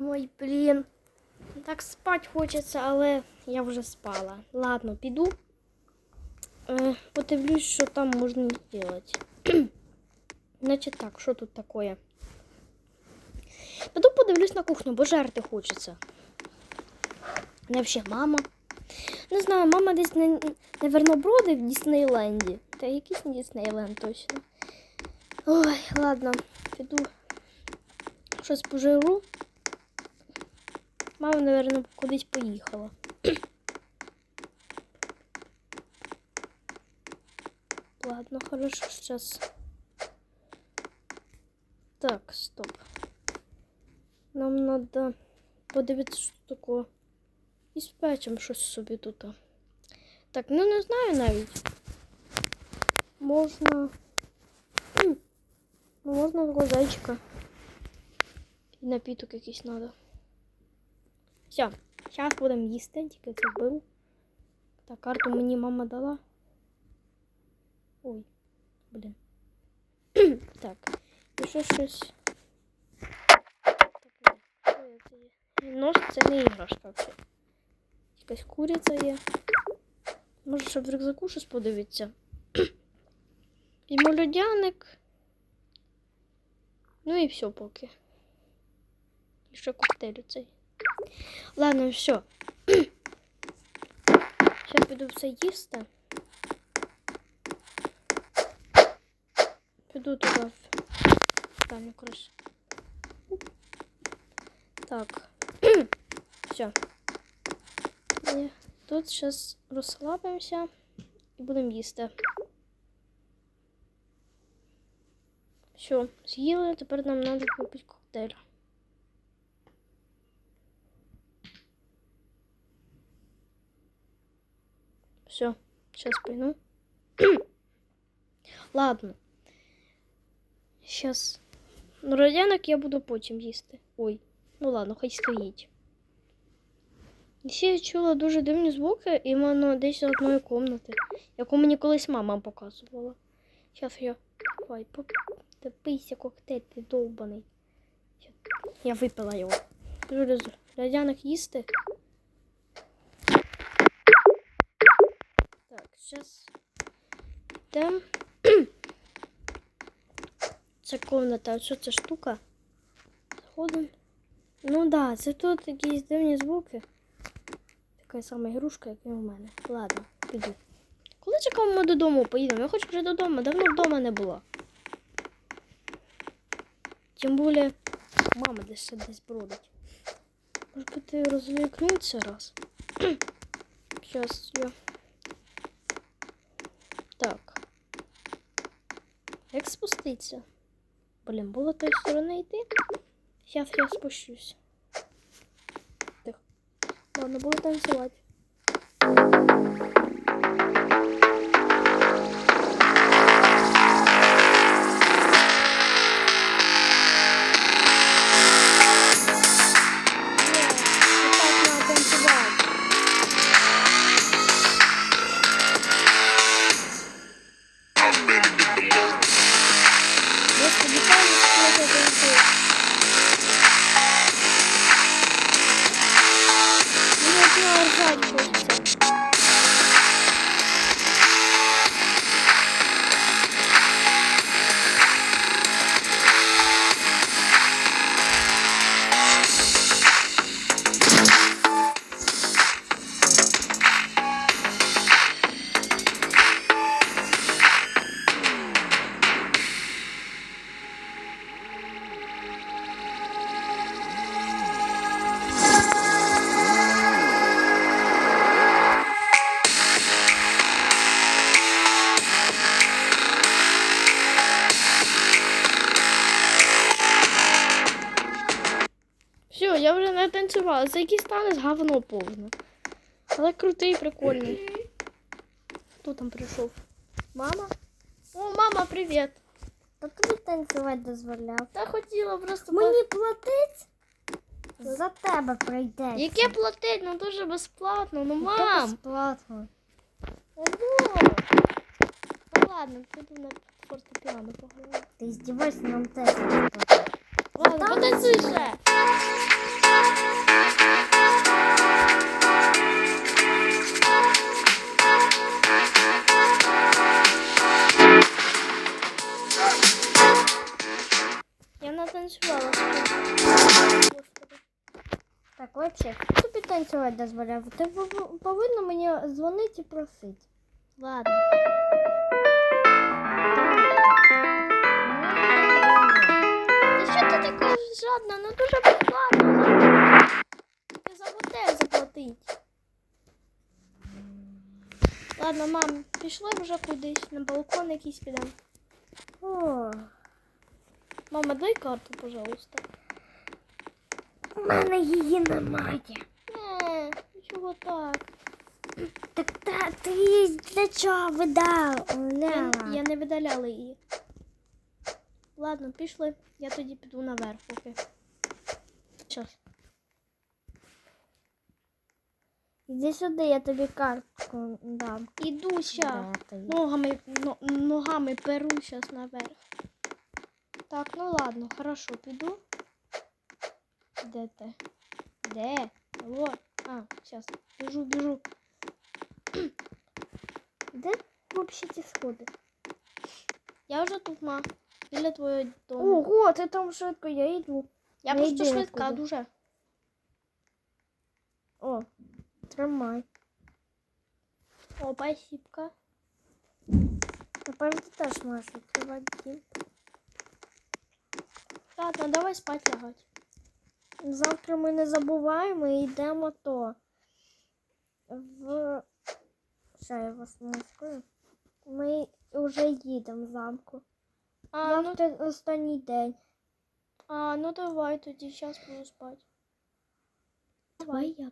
Ой, блін. Так спать хочеться, але я вже спала. Ладно, піду. Е, подивлюсь, що там можна зробити. Значить так, що тут таке? Піду подивлюсь на кухню, бо жерти хочеться. Не взагалі мама. Не знаю, мама десь, не, наверно, бродить в Діснейленді. Та якийсь не Діснейленд точно. Ой, ладно, піду. Щось пожиру. Мама, наверное, кудись поїхала. Ладно, хорошо, сейчас. Так, стоп. Нам надо подивитися, що таке. І спечем щось собі тут. Так, ну не знаю навіть. Можна. Ну, можна такого зайчика. І напіток якийсь надо. Все, зараз будемо їсти, тільки це беру. Так, карту мені мама дала. Ой, блін. так, що щось. Це? Нож це не іграшка взагалі. Якась куриця є. Може, щоб в рюкзаку щось подивитися. І молодяник. Ну і все поки. І ще коктейль цей. Ладно, все. Сейчас піду все їсти. Піду туди. в Там коротше. Так. все. І тут зараз розслабимося і будемо їсти. Все, з'їли, тепер нам треба купити коктейль. Все, сейчас пойду. Ладно. Сейчас. Ну, радянок я буду потім їсти. Ой, ну ладно, хай стоїть. Ще я чула дуже дивні звуки, і воно десь з одної кімнати, яку мені колись мама показувала. Зараз я. Ой, поп... Допийся коктейль, ти довбаний. Я випила його. Радянок їсти. Йдем. Це комната, що це штука? Заходимо. Ну да, це тут якісь дивні звуки. Така сама ігрушка, як і у мене. Ладно, піду. Коли чекаємо ми додому поїдемо? Я хочу вже додому, давно вдома не була. Тим більше мама десь ще десь бродить. Може бути розвікнуться раз. Зараз я. Так. Як спуститься? Блін, було тої сторони йти. Зараз я спущусь. Тихо. Ладно, буду танцювати. Танцювала. Це якийсь танець говно повне. Але крутий, прикольний. Хто там прийшов? Мама? О, мама, привіт. Та тобі танцювати дозволяв. Та хотіла просто. Мені платить? За тебе прийде. Яке платить? Ну дуже безплатно. Ну мам. безплатно. Ну, ну ладно, піду на фортепіано поговорю. Ти здівайся нам теж. Ладно, Там потанцуй ще. Танцювала. Так, вообще, тобі танцювати дозволяв. Ти повинна мені дзвонити і просити. Ладно. Ти така жадна? Ну дуже безплатно. Ти за готель заплатить. Ладно, мам, пішли вже кудись, на балкон якийсь підемо. О, Мама, дай карту, пожалуйста. у мене її немає. Не, чого так? Так та ти її для чого видав? Я, я не видаляла її. Ладно, пішли. Я тоді піду наверх, поки. Щас. Іди сюди, я тобі картку дам. Іду ща. Ногами, но, ногами перу сейчас наверх. Так, ну ладно, хорошо, піду. Де ти? Де? Алло. А, сейчас. Біжу, біжу. Де взагалі ті сходи? Я вже тут, ма. Біля твого дому. Ого, ти там швидко, я йду. Я не просто йди швидка, нікуди. дуже. О, тримай. О, спасибо. Напевно, ти теж можеш відкривати. Ладно, давай спать лягать. Завтра ми не забуваємо і йдемо то. В. Що я вас не скажу? Ми вже їдемо в замку. А, ну, Завтра останній день. а, ну давай тоді, зараз буду спати. Давай я